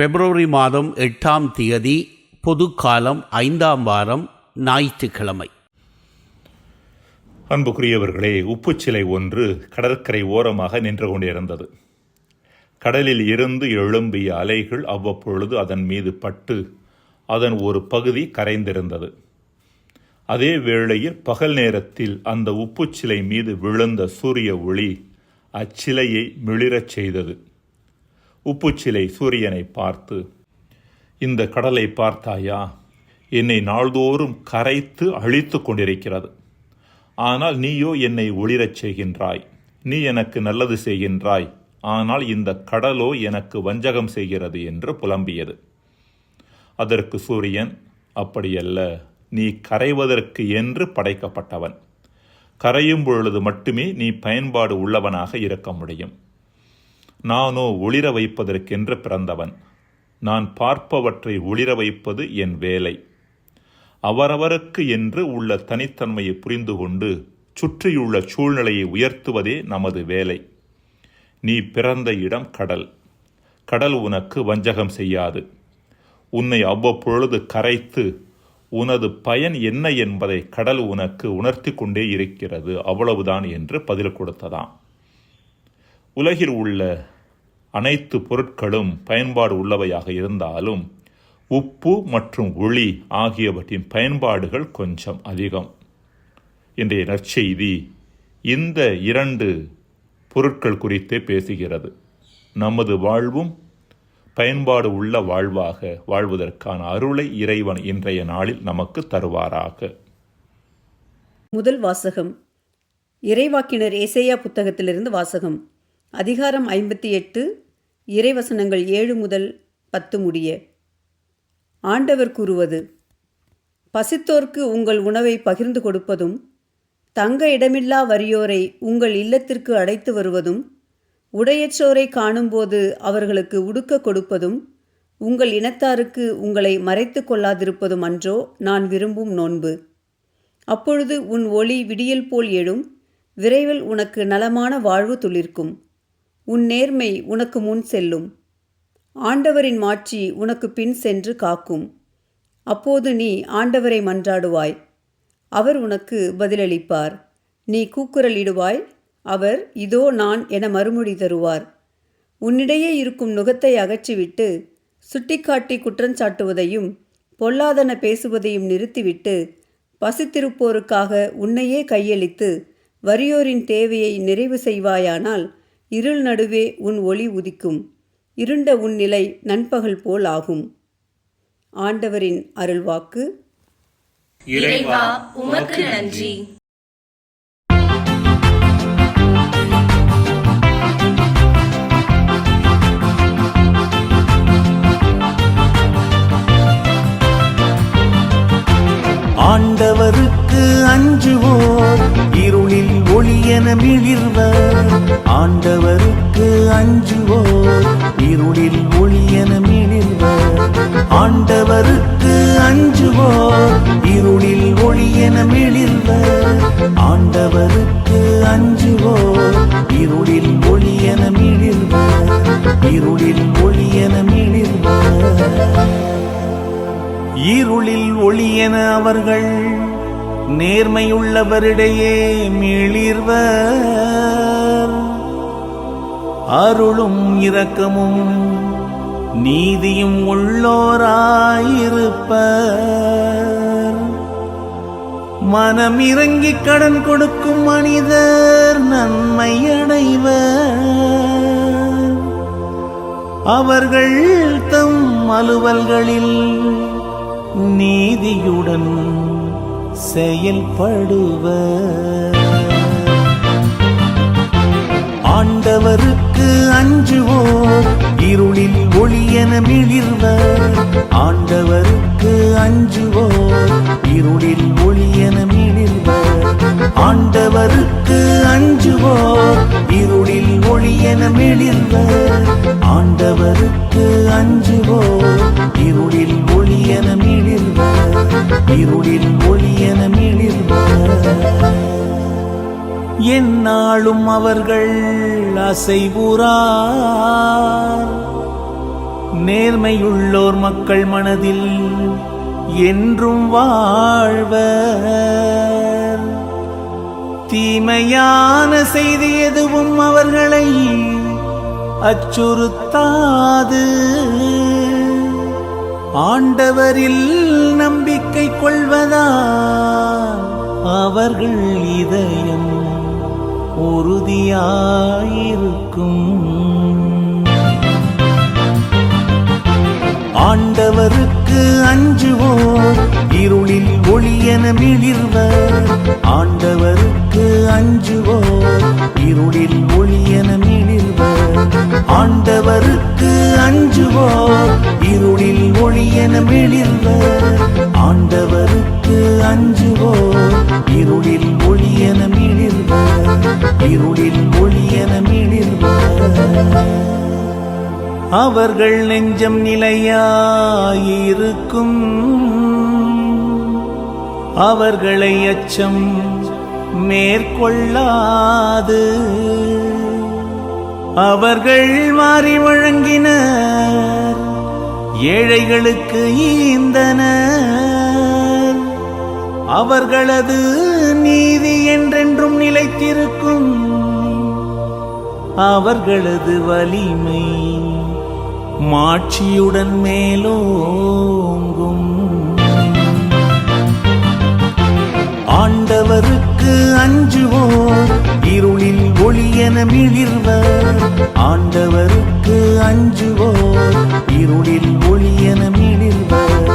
பிப்ரவரி மாதம் எட்டாம் தேதி பொதுக்காலம் ஐந்தாம் வாரம் ஞாயிற்றுக்கிழமை. அன்புக்குரியவர்களே உப்புச்சிலை ஒன்று கடற்கரை ஓரமாக நின்று கொண்டிருந்தது. கடலில் இருந்து எழும்பிய அலைகள் அவ்வப்பொழுது அதன் மீது பட்டு அதன் ஒரு பகுதி கரைந்திருந்தது. அதே வேளையில் பகல் நேரத்தில் அந்த உப்புச்சிலை மீது விழுந்த சூரிய ஒளி அச்சிலையை மிளிரச் செய்தது. உப்புச்சிலை சூரியனை பார்த்து இந்த கடலை பார்த்தாயா? என்னை நாள்தோறும் கரைத்து அழித்து கொண்டிருக்கிறது. ஆனால் நீயோ என்னை ஒளிரச் செய்கின்றாய். நீ எனக்கு நல்லது செய்கின்றாய். ஆனால் இந்த கடலோ எனக்கு வஞ்சகம் செய்கிறது என்று புலம்பியது. அதற்கு சூரியன் அப்படியல்ல. நீ கரைவதற்கு என்று படைக்கப்பட்டவன். கரையும் பொழுது மட்டுமே நீ பயன்பாடு உள்ளவனாக இருக்க முடியும். நானோ ஒளிர வைப்பதற்கென்று பிறந்தவன். நான் பார்ப்பவற்றை ஒளிர வைப்பது என் வேலை. அவரவருக்கு என்று உள்ள தனித்தன்மையை புரிந்து கொண்டு சுற்றியுள்ள சூழ்நிலையை உயர்த்துவதே நமது வேலை. நீ பிறந்த இடம் கடல். கடல் உனக்கு வஞ்சகம் செய்யாது. உன்னை அவ்வப்பொழுது கரைத்து உனது பயன் என்ன என்பதை கடல் உனக்கு உணர்த்தி கொண்டே இருக்கிறது. அவ்வளவுதான் என்று பதில் கொடுத்ததாம். உலகில் உள்ள அனைத்து பொருட்களும் பயன்பாடு உள்ளவையாக இருந்தாலும் உப்பு மற்றும் ஒளி ஆகியவற்றின் பயன்பாடுகள் கொஞ்சம் அதிகம். இன்றைய நற்செய்தி இந்த இரண்டு பொருட்கள் குறித்தே பேசுகிறது. நமது வாழ்வும் பயன்பாடு உள்ள வாழ்வாக வாழ்வதற்கான அருளை இறைவன் இன்றைய நாளில் நமக்கு தருவாராக. முதல் வாசகம் இறைவாக்கினர் ஏசையா புத்தகத்திலிருந்து வாசகம். அதிகாரம் ஐம்பத்தி எட்டு இறைவசனங்கள் ஏழு முதல் பத்து முடிய. ஆண்டவர் கூறுவது பசித்தோர்க்கு உங்கள் உணவை பகிர்ந்து கொடுப்பதும் தங்க இடமில்லா வறியோரை உங்கள் இல்லத்திற்கு அழைத்து வருவதும் உடையற்றோரை காணும்போது அவர்களுக்கு உடுக்க கொடுப்பதும் உங்கள் இனத்தாருக்கு உங்களை மறைத்து கொள்ளாதிருப்பதும் அன்றோ நான் விரும்பும் நோன்பு. அப்பொழுது உன் ஒளி விடியல் போல் எழும் விரைவில் உனக்கு நலமான வாழ்வு துளிர்க்கும். உன் நேர்மை உனக்கு முன் செல்லும். ஆண்டவரின் மாட்சி உனக்கு பின் சென்று காக்கும். அப்போது நீ ஆண்டவரை மன்றாடுவாய். அவர் உனக்கு பதிலளிப்பார். நீ கூக்குரலிடுவாய். அவர் இதோ நான் என மறுமொழி தருவார். உன்னிடையே இருக்கும் நுகத்தை அகற்றிவிட்டு சுட்டிக்காட்டி குற்றஞ்சாட்டுவதையும் பொல்லாதன பேசுவதையும் நிறுத்திவிட்டு பசித்திருப்போருக்காக உன்னையே கையளித்து வறியோரின் தேவையை நிறைவு செய்வாயானால் இருள் நடுவே உன் ஒளி உதிக்கும். இருண்ட உன் நிலை நண்பகல் போல் ஆகும். ஆண்டவரின் அருள்வாக்கு. இறைவா உமக்கு நன்றி. ஆண்டவருக்கு அஞ்சுவோர் இருளில் என மிளிர்வர் ஆண்டவருக்கு அஞ்சுவோர் இருளில் ஒளியென மிளிர்வர் ஆண்டவருக்கு அஞ்சுவோர் இருளில் என மிளிர்வர் ஆண்டவருக்கு அஞ்சுவோர் இருளில் ஒளியென மிளிர்வர் இருளில் என மிளிர்வர் இருளில் ஒளியென அவர்கள் நேர்மையுள்ளவரிடையே மிளிர்வர். அருளும் இரக்கமும் நீதியும் உள்ளோராயிருப்பர். மனம் இறங்கி கடன் கொடுக்கும் மனிதர் நன்மை அடைவர் அவர்கள் தம் அலுவல்களில் நீதியுடன் செயல்படுவர். ஆண்டவருக்கு அஞ்சுவோர் இருளில் ஒளியென மிளிர்வர். ஆண்டவருக்கு அஞ்சுவோர் இருளில் ஒளியென மிளிர்வர். ஆண்டவருக்கு அஞ்சுவோர் இருளில் ஒளியென மிளிர்வர். ஆண்டவருக்கு அஞ்சுவோர் இருளில் ஒளியென மிளிர்வர். இருளில் ஒளியென மிளிர்வர் எந்நாளும் அவர்கள் அசைவுறார். நேர்மையுள்ளோர் மக்கள் மனதில் என்றும் வாழ்வர். தீமையான செய்தி எதுவும் அவர்களை அச்சுறுத்தாது. ஆண்டவரில் நம்பிக்கை கொள்வதா? அவர்கள் இதயம் உறுதியாயிருக்கும். ஆண்டவருக்கு அஞ்சுவோர் இருளில் ஒளியென மிளிர்வர் ஆண்டவருக்கு அஞ்சுவோர் இருளில் ஒளியென மிளிர்வர் ஆண்டவருக்கு அஞ்சுவோர் இருளில் ஒளியென மிளிர்வர் ஆண்டவருக்கு அஞ்சுவோர் இருளில் ஒளியென மிளிர்வர் இருளில் ஒளியென மிளிர்வர் அவர்கள் நெஞ்சம் நிலையாயிருக்கும். அவர்களை அச்சம் மேற்கொள்ளாது. அவர்கள் மாறி வழங்கினர் ஏழைகளுக்கு ஈந்தனர். அவர்களது நீதி என்றென்றும் நிலைத்திருக்கும். அவர்களது வலிமை மாட்சியுடன் மேலோங்கும். ஆண்டவருக்கு அஞ்சுவோர் இருளில் ஒளியென மிளிர்வர் ஆண்டவருக்கு அஞ்சுவோர் இருளில் ஒளியென மிளிர்வர்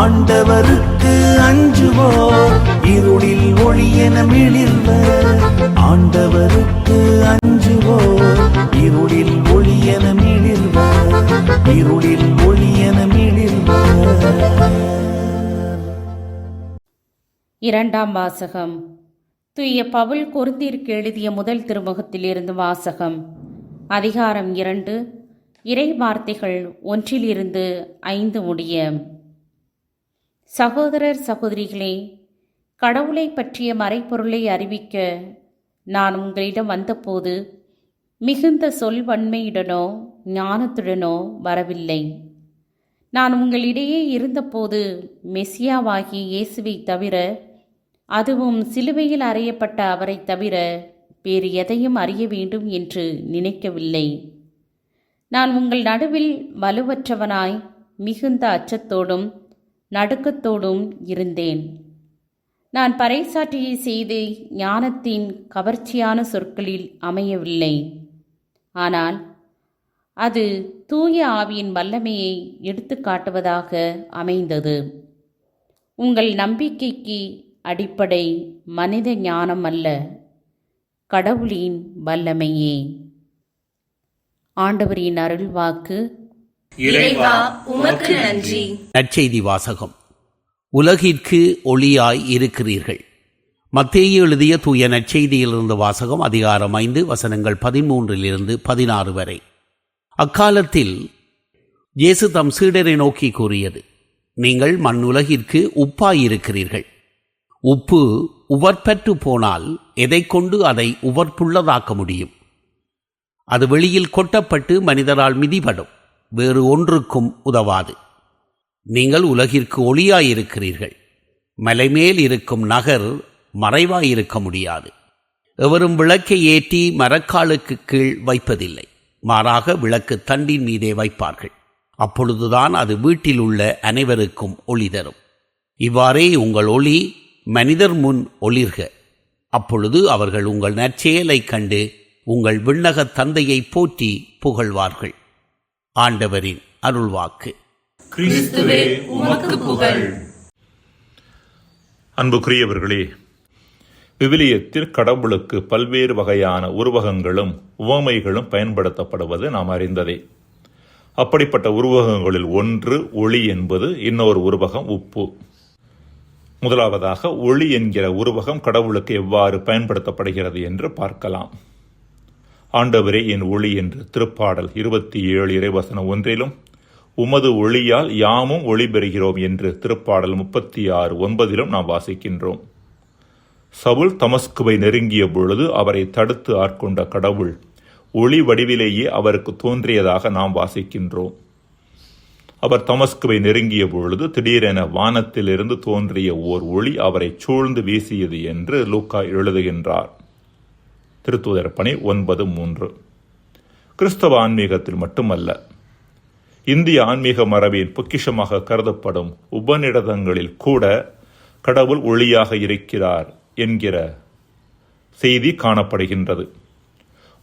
ஆண்டவருக்கு அஞ்சுவோர் இருளில் ஒளியென மிளிர்வர் ஆண்டவருக்கு அஞ்சுவோர் இருளில் ஒளியென மிளிர்வர் இருளில் ஒளியன இரண்டாம் வாசகம். தூய பவுல் கொருந்திற்கு எழுதிய முதல் திருமுகத்திலிருந்து வாசகம். அதிகாரம் இரண்டு. இறை வார்த்தைகள் ஒன்றிலிருந்து ஐந்து முடிய. சகோதரர் சகோதரிகளே கடவுளை பற்றிய மறைப்பொருளை அறிவிக்க நான் உங்களிடம் வந்தபோது மிகுந்த சொல்வன்மையுடனோ ஞானத்துடனோ வரவில்லை. நான் உங்களிடையே இருந்தபோது மெஸ்ஸியாவாகி இயேசுவை தவிர அதுவும் சிலுவையில் அறையப்பட்ட அவரை தவிர வேறு எதையும் அறிய வேண்டும் என்று நினைக்கவில்லை. நான் உங்கள் நடுவில் வலுவற்றவனாய் மிகுந்த அச்சத்தோடும் நடுக்கத்தோடும் இருந்தேன். நான் பறைசாற்றியை செய்து ஞானத்தின் கவர்ச்சியான சொற்களில் அமையவில்லை. ஆனால் அது தூய ஆவியின் வல்லமையை எடுத்துக்காட்டுவதாக அமைந்தது. உங்கள் நம்பிக்கைக்கு அடிப்படை மனித ஞானம் அல்ல கடவுளின் வல்லமையே. ஆண்டவரின் அருள்வாக்கு. இறைவா உமக்கு நன்றி. நற்செய்தி வாசகம். உலகிற்கு ஒளியாய் இருக்கிறீர்கள். மத்தேயு எழுதிய தூய நற்செய்தியிலிருந்து வாசகம் அதிகாரம் ஐந்து வசனங்கள் பதிமூன்றிலிருந்து பதினாறு வரை. அக்காலத்தில் இயேசு தம் சீடரை நோக்கி கூறியது நீங்கள் மண்ணுலகிற்கு உப்பாயிருக்கிறீர்கள். உப்பு உவர்பற்று போனால் எதைக் கொண்டு அதை உவர்ப்புள்ளதாக்க முடியும்? அது வெளியில் கொட்டப்பட்டு மனிதரால் மிதிபடும் வேறு ஒன்றுக்கும் உதவாது. நீங்கள் உலகிற்கு ஒளியாயிருக்கிறீர்கள். மலைமேல் இருக்கும் நகர் மறைவாயிருக்க முடியாது. எவரும் விளக்கை ஏற்றி மரக்காலுக்கு கீழ் வைப்பதில்லை. மாறாக விளக்கு தண்டின் மீதே வைப்பார்கள். அப்பொழுதுதான் அது வீட்டில் உள்ள அனைவருக்கும் ஒளி தரும். இவ்வாறே உங்கள் ஒளி மனிதர் முன் ஒளிர்க. அப்பொழுது அவர்கள் உங்கள் நற்செயலைக் கண்டு உங்கள் விண்ணகத் தந்தையை போற்றி புகழ்வார்கள். ஆண்டவரின் அருள்வாக்கு. கிறிஸ்துவே உமக்கு புகழ். அன்புக்குரியவர்களே விவிலியத்தில் கடவுளுக்கு பல்வேறு வகையான உருவகங்களும் உவமைகளும் பயன்படுத்தப்படுவது நாம் அறிந்ததே. அப்படிப்பட்ட உருவகங்களில் ஒன்று ஒளி என்பது இன்னொரு உருவகம் உப்பு. முதலாவதாக ஒளி என்கிற உருவகம் கடவுளுக்கு எவ்வாறு பயன்படுத்தப்படுகிறது என்று பார்க்கலாம். ஆண்டவரே என் ஒளி என்று திருப்பாடல் இருபத்தி ஏழு இறைவசனம் ஒன்றிலும் உமது ஒளியால் யாமும் ஒளி பெறுகிறோம் என்று திருப்பாடல் முப்பத்தி ஆறு ஒன்பதிலும் நாம் வாசிக்கின்றோம். சவுல் தமஸ்குவை நெருங்கிய பொழுது அவரை தடுத்து ஆட்கொண்ட கடவுள் ஒளி வடிவிலேயே அவருக்கு தோன்றியதாக நாம் வாசிக்கின்றோம். அவர் தமஸ்குவை நெருங்கிய பொழுது திடீரென வானத்திலிருந்து தோன்றிய ஓர் ஒளி அவரை சூழ்ந்து வீசியது என்று லூக்கா எழுதுகின்றார். திருத்தூதர் பணி ஒன்பது மூன்று. கிறிஸ்தவ ஆன்மீகத்தில் மட்டுமல்ல இந்திய ஆன்மீக மரபின் பொக்கிஷமாக கருதப்படும் உபநிடதங்களில் கூட கடவுள் ஒளியாக இருக்கிறார். என்கிற செய்தி காணப்படுகின்றது.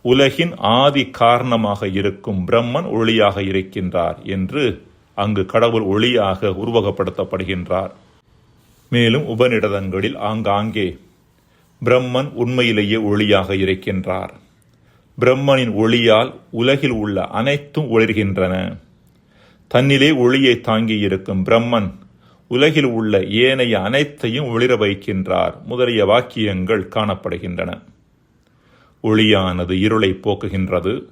உலகின் ஆதி காரணமாக இருக்கும் பிரம்மன் ஒளியாக இருக்கின்றார் என்று அங்கு கடவுள் ஒளியாக உருவகப்படுத்தப்படுகின்றார். மேலும் உபநிடதங்களில் ஆங்காங்கே பிரம்மன் உண்மையிலேயே ஒளியாக இருக்கின்றார். பிரம்மனின் ஒளியால் உலகில் உள்ள அனைத்தும் ஒளிர்கின்றன. தன்னிலே ஒளியை தாங்கியிருக்கும் பிரம்மன் உலகில் உள்ள ஏனைய அனைத்தையும் ஒளிர வைக்கின்றார். முதலிய வாக்கியங்கள் காணப்படுகின்றன. ஒளியானது இருளை போக்குகின்றது.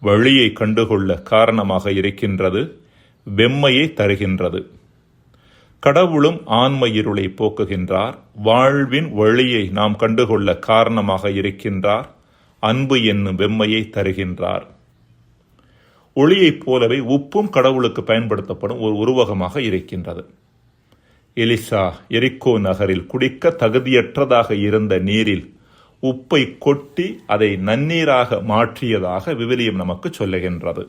வழியை கண்டுகொள்ள காரணமாக இருக்கின்றது. வெம்மையை தருகின்றது. கடவுளும் ஆன்ம இருளை போக்குகின்றார். வாழ்வின் வழியை நாம் கண்டுகொள்ள காரணமாக இருக்கின்றார். அன்பு என்னும் வெம்மையை தருகின்றார். ஒளியைப் போலவே உப்பும் கடவுளுக்கு பயன்படுத்தப்படும் ஒரு உருவகமாக இருக்கின்றது. எலிசா எரிக்கோ நகரில் குடிக்க தகுதியற்றதாக இருந்த நீரில் உப்பை கொட்டி அதை நன்னீராக மாற்றியதாக விவிலியம் நமக்கு சொல்லுகின்றது.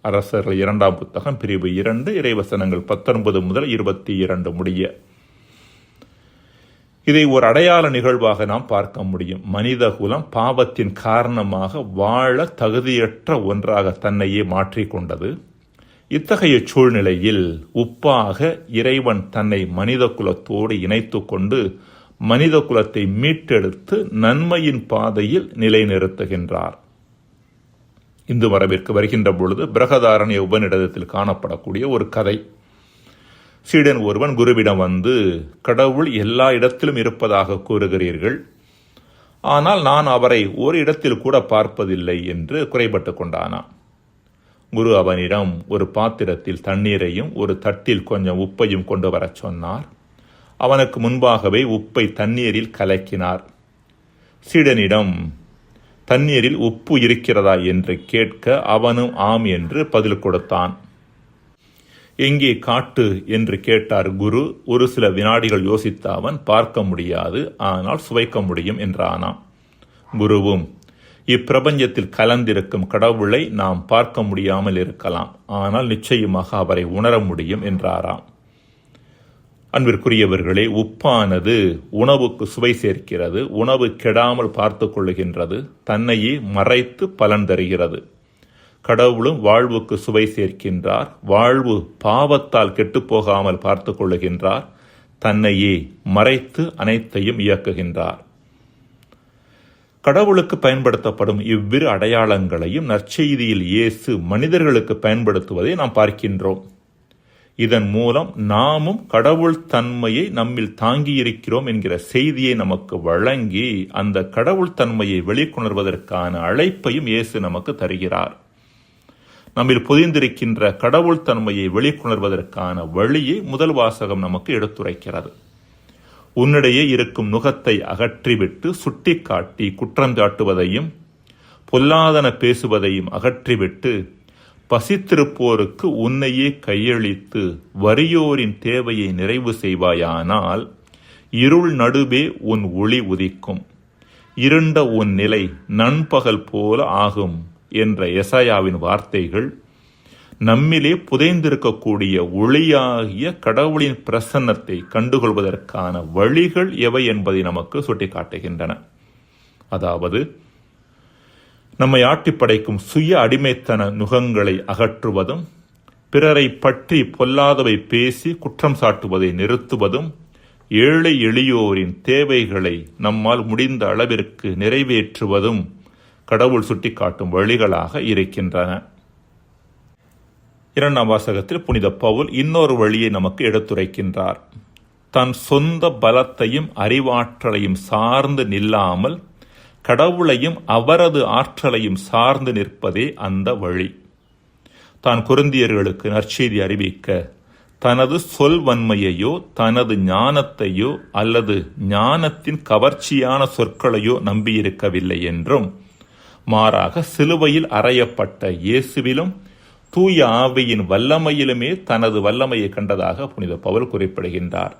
அரசர்கள் இரண்டாம் புத்தகம் பிரிவு இரண்டு இறைவசனங்கள் பத்தொன்பது முதல் இருபத்தி இரண்டு முடிய. இதை ஒரு அடையாள நிகழ்வாக நாம் பார்க்க முடியும். மனித குலம் பாவத்தின் காரணமாக வாழ தகுதியற்ற ஒன்றாக தன்னையே மாற்றிக்கொண்டது. இத்தகைய சூழ்நிலையில் உப்பாக இறைவன் தன்னை மனித குலத்தோடு இணைத்து கொண்டு மனித குலத்தை மீட்டெடுத்து நன்மையின் பாதையில் நிலைநிறுத்துகின்றார். இந்து மரபிற்கு வருகின்ற பொழுது பிரகதாரண்ய உபநிடதத்தில் காணப்படக்கூடிய ஒரு கதை. சீடன் ஒருவன் குருவிடம் வந்து கடவுள் எல்லா இடத்திலும் இருப்பதாக கூறுகிறீர்கள். ஆனால் நான் அவரை ஒரு இடத்தில் கூட பார்ப்பதில்லை என்று குறைபட்டு கொண்டானான். குரு அவனிடம் ஒரு பாத்திரத்தில் தண்ணீரையும் ஒரு தட்டில் கொஞ்சம் உப்பையும் கொண்டு வரச் சொன்னார். அவனுக்கு முன்பாகவே உப்பை தண்ணீரில் கலக்கினார். சீடனிடம் தண்ணீரில் உப்பு இருக்கிறதா? என்று கேட்க அவனும் ஆம் என்று பதில் கொடுத்தான். எங்கே காட்டு? என்று கேட்டார் குரு. ஒரு சில வினாடிகள் யோசித்த அவன் பார்க்க முடியாது ஆனால் சுவைக்க முடியும் என்றானாம். குருவும் இப்பிரபஞ்சத்தில் கலந்திருக்கும் கடவுளை நாம் பார்க்க முடியாமல் இருக்கலாம். ஆனால் நிச்சயமாக அவரை உணர முடியும் என்றாராம். அன்பிற்குரியவர்களே உப்பானது உணவுக்கு சுவை சேர்க்கிறது. உணவு கெடாமல் பார்த்து கொள்ளுகின்றது. தன்னையே மறைத்து பலன் தருகிறது. கடவுளும் வாழ்வுக்கு சுவை சேர்க்கின்றார். வாழ்வு பாவத்தால் கெட்டுப்போகாமல் பார்த்து கொள்ளுகின்றார். தன்னையே மறைத்து அனைத்தையும் இயக்குகின்றார். கடவுளுக்கு பயன்படுத்தப்படும் இவ்விரு அடையாளங்களையும் நற்செய்தியில் இயேசு மனிதர்களுக்கு பயன்படுத்துவதை நாம் பார்க்கின்றோம். இதன் மூலம் நாமும் கடவுள் தன்மையை நம்மில் தாங்கியிருக்கிறோம் என்கிற செய்தியை நமக்கு வழங்கி அந்த கடவுள் தன்மையை வெளிக்கொணர்வதற்கான அழைப்பையும் இயேசு நமக்கு தருகிறார். நம்மில் புதிந்திருக்கின்ற கடவுள் தன்மையை வெளிக்கொணர்வதற்கான வழியை முதல் வாசகம் நமக்கு எடுத்துரைக்கிறது. உன்னிடையே இருக்கும் நுகத்தை அகற்றிவிட்டு சுட்டிக்காட்டி குற்றஞ்சாட்டுவதையும் பொல்லாதன பேசுவதையும் அகற்றிவிட்டு பசித்திருப்போருக்கு உன்னையே கையளித்து வறியோரின் தேவையை நிறைவு செய்வாயானால் இருள் நடுவே உன் ஒளி உதிக்கும். இருண்ட உன் நிலை நண்பகல் போல ஆகும் என்ற எசையாவின் வார்த்தைகள் நம்மிலே புதைந்திருக்கக்கூடிய ஒளியாகிய கடவுளின் பிரசன்னத்தை கண்டுகொள்வதற்கான வழிகள் எவை என்பதை நமக்கு சுட்டிக்காட்டுகின்றன. அதாவது நம்மை ஆட்டி படைக்கும் சுய அடிமைத்தன நுகங்களை அகற்றுவதும் பிறரை பற்றி பொல்லாதவை பேசி குற்றம் சாட்டுவதை நிறுத்துவதும் ஏழை எளியோரின் தேவைகளை நம்மால் முடிந்த அளவிற்கு நிறைவேற்றுவதும் கடவுள் சுட்டிக்காட்டும் வழிகளாக இருக்கின்றன. இரண்டாம் வாசகத்தில் புனித பவுல் இன்னொரு வழியை நமக்கு எடுத்துரைக்கின்றார். தன் சொந்த பலத்தையும் அறிவாற்றலையும் சார்ந்து நில்லாமல் கடவுளையும் அவரது ஆற்றலையும் சார்ந்து நிற்பதே அந்த வழி. தான் குருந்தியர்களுக்கு நற்செய்தி அறிவிக்க தனது சொல்வன்மையையோ தனது ஞானத்தையோ அல்லது ஞானத்தின் கவர்ச்சியான சொற்களையோ நம்பியிருக்கவில்லை என்றும் மாறாக சிலுவையில் அறையப்பட்ட இயேசுவிலும் தூய ஆவியின் வல்லமையிலுமே தனது வல்லமையை கண்டதாக புனித பவுல் குறிப்பிடுகின்றார்.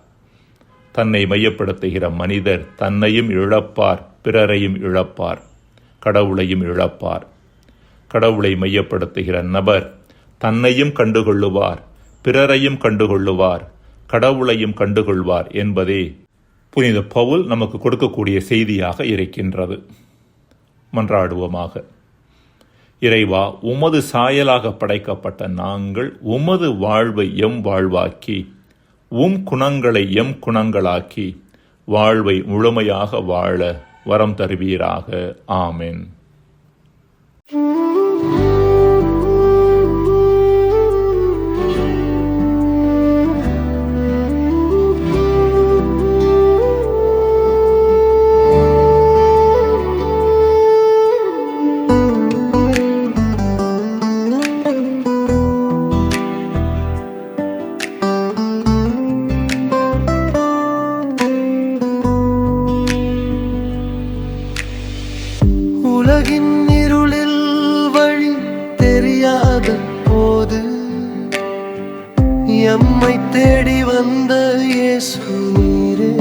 தன்னை மையப்படுத்துகிற மனிதர் தன்னையும் இழப்பார் பிறரையும் இழப்பார் கடவுளையும் இழப்பார். கடவுளை மையப்படுத்துகிற நபர் தன்னையும் கண்டுகொள்ளுவார் பிறரையும் கண்டுகொள்ளுவார் கடவுளையும் கண்டுகொள்வார் என்பதே புனித பவுல் நமக்கு கொடுக்கக்கூடிய செய்தியாக இருக்கின்றது. மன்றாடுவோமாக. இறைவா உமது சாயலாக படைக்கப்பட்ட நாங்கள் உமது வாழ்வை எம் வாழ்வாக்கி உம் குணங்களை எம் குணங்களாக்கி வாழ்வை முழுமையாக வாழ வரம் தருவீராக. ஆமென். எம்மை தேடி வந்த இயேசு நீரே.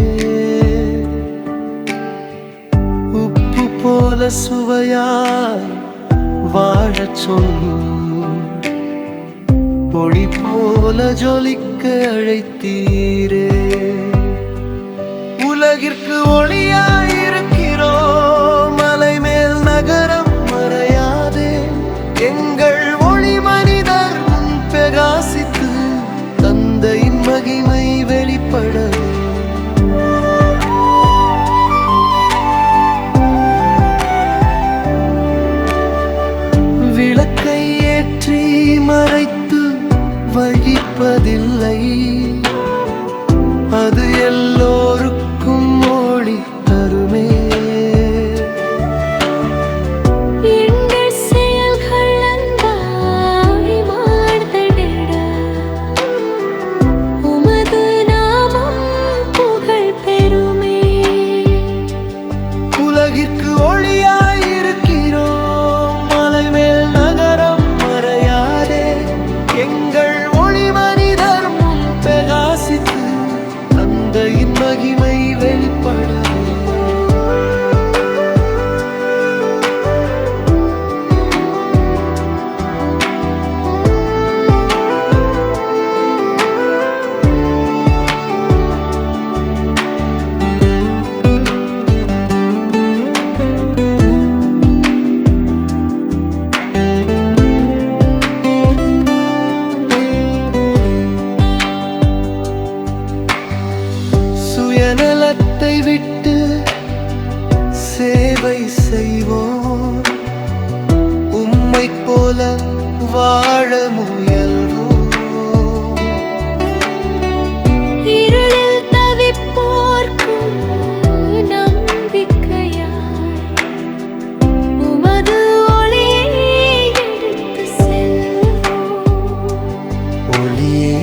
உப்பு போல சுவையாய் வாழச் சொன்னீர். ஒளி போல ஜொலிக்க அழைத்தீரே. உலகிற்கு ஒளியா வழிப்பதில்லை செய்வோம். உம்மை போல வாழ முயல்வோம். இருளில் தவிப்போர்க்கும் நம்பிக்கையாய் உமது ஒளியை எடுத்து செல்வோம். ஒளியே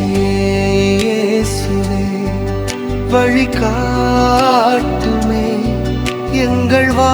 இயேசுவே வழிகாட்டுமே எங்கள் வா